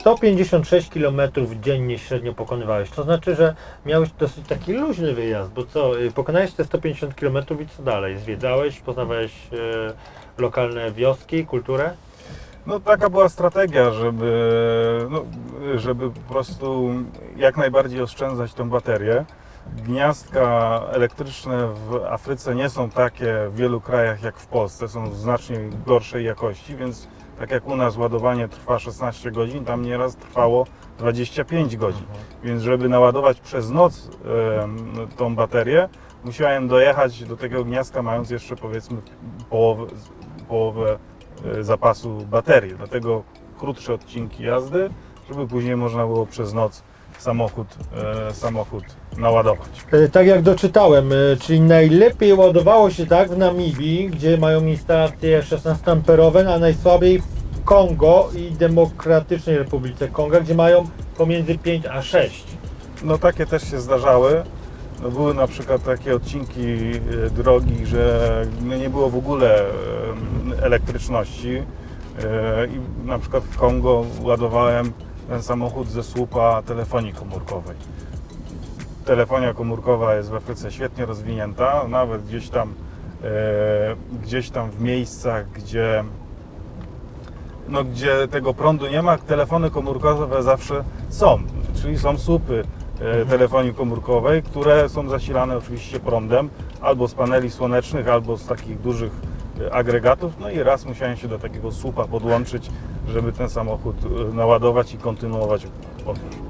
156 km dziennie średnio pokonywałeś. To znaczy, że miałeś dosyć taki luźny wyjazd, bo co, y, pokonałeś te 150 km i co dalej? Zwiedzałeś, poznawałeś e, lokalne wioski, kulturę? No taka była strategia, żeby, no, żeby po prostu jak najbardziej oszczędzać tą baterię. Gniazdka elektryczne w Afryce nie są takie w wielu krajach jak w Polsce, są znacznie gorszej jakości, więc tak jak u nas ładowanie trwa 16 godzin, tam nieraz trwało 25 godzin. Więc żeby naładować przez noc tą baterię, musiałem dojechać do tego gniazdka mając jeszcze powiedzmy połowę, połowę e, zapasu baterii. Dlatego krótsze odcinki jazdy, żeby później można było przez noc samochód, e, samochód naładować. E, Tak jak doczytałem, e, czyli najlepiej ładowało się tak w Namibii, gdzie mają instalacje 16-amperowe, a najsłabiej w Kongo i Demokratycznej Republice Konga, gdzie mają pomiędzy 5 a 6. No takie też się zdarzały. No, były na przykład takie odcinki e, drogi, że no, nie było w ogóle elektryczności E, i na przykład w Kongo ładowałem ten samochód ze słupa telefonii komórkowej. Telefonia komórkowa jest w Afryce świetnie rozwinięta, nawet gdzieś tam, e, gdzieś tam w miejscach, gdzie no, gdzie tego prądu nie ma, telefony komórkowe zawsze są, czyli są słupy e, telefonii komórkowej, które są zasilane oczywiście prądem albo z paneli słonecznych, albo z takich dużych agregatów. No i raz musiałem się do takiego słupa podłączyć, żeby ten samochód e, naładować i kontynuować podróż.